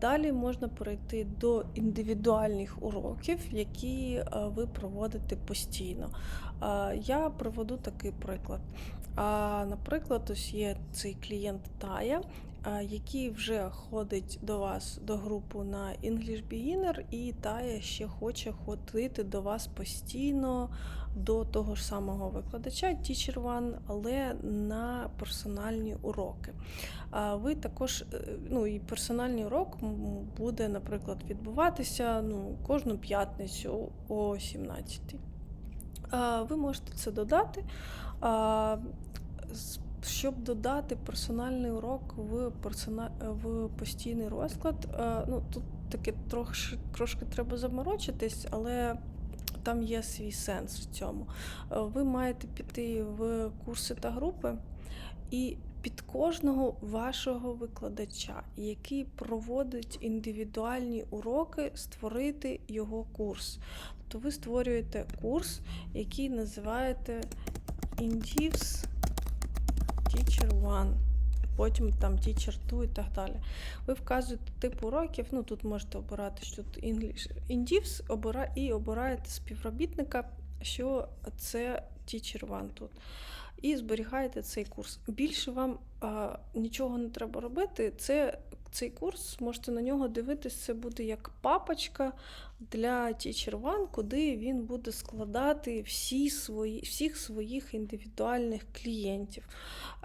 Далі можна перейти до індивідуальних уроків, які е, ви проводите постійно. Е, Я проведу такий приклад. Наприклад, ось є цей клієнт Тая, який вже ходить до вас до групи на English Beginner, і Тая ще хоче ходити до вас постійно до того ж самого викладача Teacher One, але на персональні уроки. Ви також, е, ну і персональний урок буде, наприклад, відбуватися ну, кожну п'ятницю о 17. А, Ви можете це додати. Щоб додати персональний урок в, персона... в постійний розклад, е, ну тут таке трошки, трошки треба заморочитись, але там є свій сенс в цьому. Е, Ви маєте піти в курси та групи і під кожного вашого викладача, який проводить індивідуальні уроки, створити його курс. Тобто ви створюєте курс, який називаєте Indivs Teacher One. Потім там Teacher 2 і так далі. Ви вказуєте тип уроків. Ну тут можете обирати, що тут English Indives, обира, і обираєте співробітника, що це Teacher One тут. І зберігаєте цей курс. Більше вам а, нічого не треба робити. Це цей курс, можете на нього дивитись, це буде як папочка для Teacher One, куди він буде складати всі свої, всіх своїх індивідуальних клієнтів.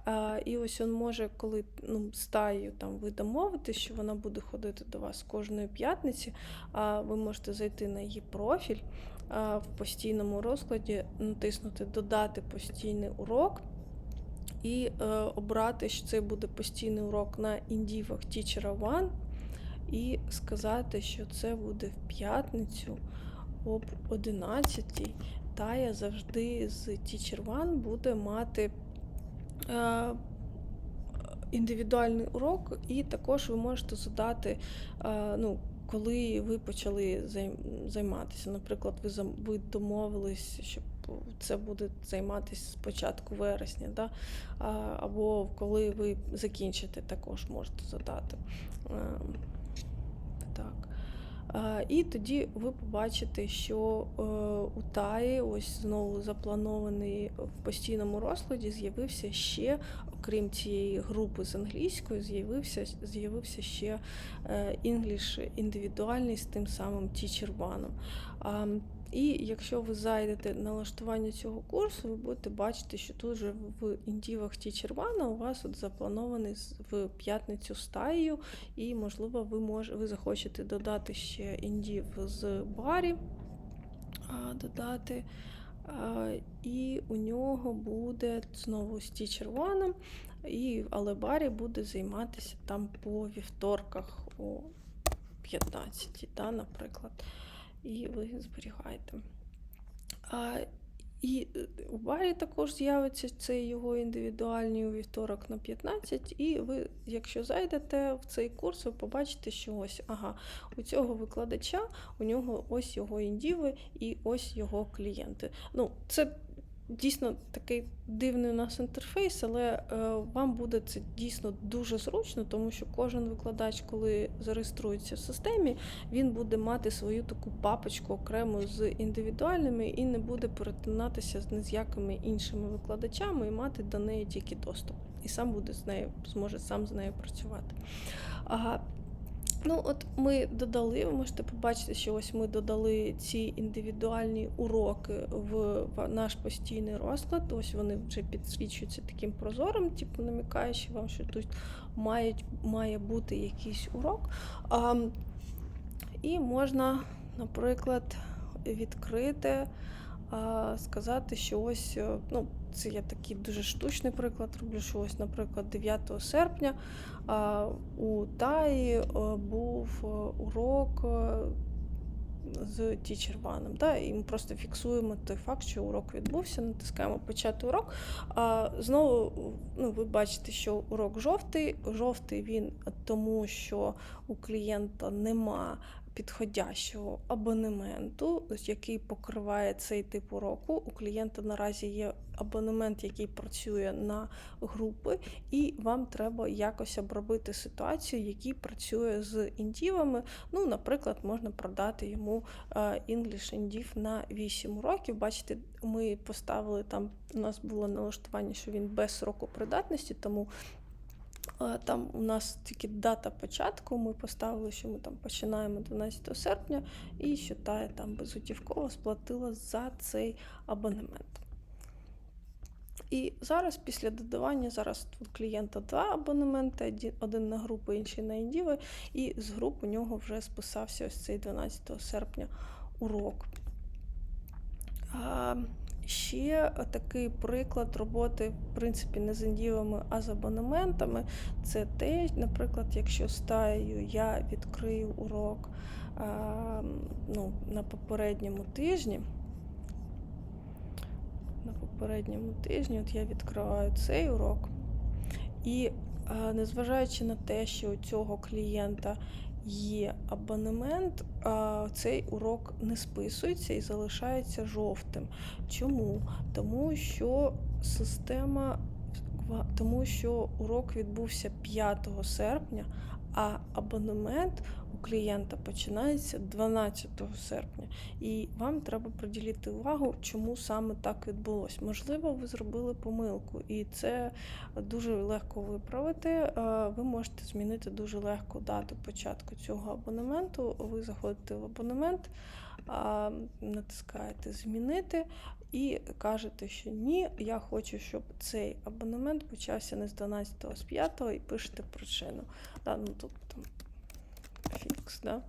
А, і ось він може, коли ну, стаю там ви домовитесь, що вона буде ходити до вас кожної п'ятниці, а ви можете зайти на її профіль а, в постійному розкладі, натиснути Додати постійний урок. І е, обрати, що це буде постійний урок на індівах Teacher One, і сказати, що це буде в п'ятницю об 11 Тая завжди з Teacher One буде мати е, індивідуальний урок, і також ви можете задати, е, ну, коли ви почали займатися. Наприклад, ви домовились, щоб це буде займатися з початку вересня, да? або коли ви закінчите, також можете задати. Ем, Так. І тоді ви побачите, що е, у Таї ось знову запланований в постійному розкладі з'явився ще, окрім цієї групи з англійською, з'явився, з'явився ще е, English індивідуальний з тим самим. А, І якщо ви зайдете на налаштування цього курсу, ви будете бачити, що тут же в індівах One у вас от запланований в п'ятницю стаєю, і, можливо, ви мож, ви захочете додати ще індів з барі, додати. І у нього буде знову Teacher One, і, але барі буде займатися там по вівторках о 15, да, наприклад. І ви зберігаєте. А, і е, у барі також з'явиться цей його індивідуальний у вівторок на 15, і ви, якщо зайдете в цей курс, ви побачите, що ось ага, у цього викладача у нього ось його індіви і ось його клієнти. Ну, це дійсно такий дивний у нас інтерфейс, але е, вам буде це дійсно дуже зручно, тому що кожен викладач, коли зареєструється в системі, він буде мати свою таку папочку окремо з індивідуальними і не буде перетинатися з ні з якими іншими викладачами і мати до неї тільки доступ. І сам буде з нею, зможе сам з нею працювати. Ну, от ми додали, ви можете побачити, що ось ми додали ці індивідуальні уроки в наш постійний розклад. Ось вони вже підсвічуються таким прозором, типу намікаючи вам, що тут мають, має бути якийсь урок. А, і можна, наприклад, відкрити, а, сказати, що ось, е, ну, це я такий дуже штучний приклад роблю, що ось, наприклад, 9 серпня у Таї е, був е, урок з Teacher да, і ми просто фіксуємо той факт, що урок відбувся, натискаємо почати урок. А знову ну, ви бачите, що урок жовтий. Жовтий він тому, що у клієнта нема підходящого абонементу, який покриває цей тип уроку. У клієнта наразі є абонемент, який працює на групи, і вам треба якось обробити ситуацію, який працює з індівами. Ну, наприклад, можна продати йому е, English індів на 8 років. Бачите, ми поставили там, у нас було налаштування, що він без сроку придатності, тому там у нас тільки дата початку. Ми поставили, що ми там починаємо 12 серпня, і що та там безготівково сплатила за цей абонемент. І зараз, після додавання, зараз у клієнта два абонементи: один- на групу, інший на індіви, і з груп у нього вже списався ось цей 12 серпня урок. Ще такий приклад роботи, в принципі, не з індівами, а з абонементами. Це те, наприклад, якщо стаєю я відкрию урок а, ну, на попередньому тижні. На попередньому тижні от я відкриваю цей урок. І незважаючи на те, що у цього клієнта є абонемент, а, цей урок не списується і залишається жовтим. Чому? Тому що система, тому що урок відбувся 5 серпня, а абонемент у клієнта починається 12 серпня. І вам треба приділити увагу, чому саме так відбулось. Можливо, ви зробили помилку, і це дуже легко виправити. Е, Ви можете змінити дуже легко дату початку цього абонементу. Ви заходите в абонемент, а, натискаєте Змінити і кажете, що ні, я хочу, щоб цей абонемент почався не з 12, а з 5 і пишете причину. Да, ну, тут там фікс, да?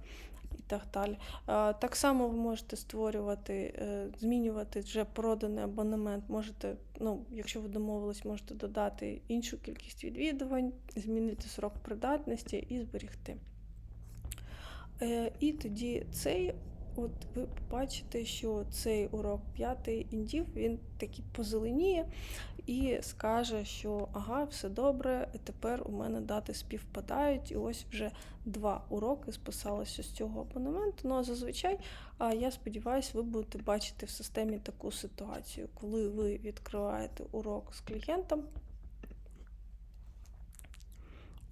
і так далі. А, Так само ви можете створювати, е, змінювати вже проданий абонемент. Можете, ну, якщо ви домовились, можете додати іншу кількість відвідувань, змінити срок придатності і зберігти. Е, І тоді цей, от ви побачите, що цей урок п'ятий індів, він такий позеленіє і скаже, що ага, все добре, тепер у мене дати співпадають, і ось вже два уроки списалося з цього абонементу. Ну а зазвичай, я сподіваюся, ви будете бачити в системі таку ситуацію, коли ви відкриваєте урок з клієнтом.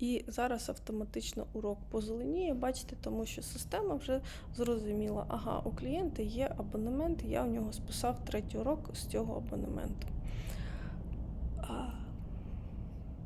І зараз автоматично урок позеленіє, бачите, тому що система вже зрозуміла, ага, у клієнта є абонемент, я у нього списав третій урок з цього абонементу.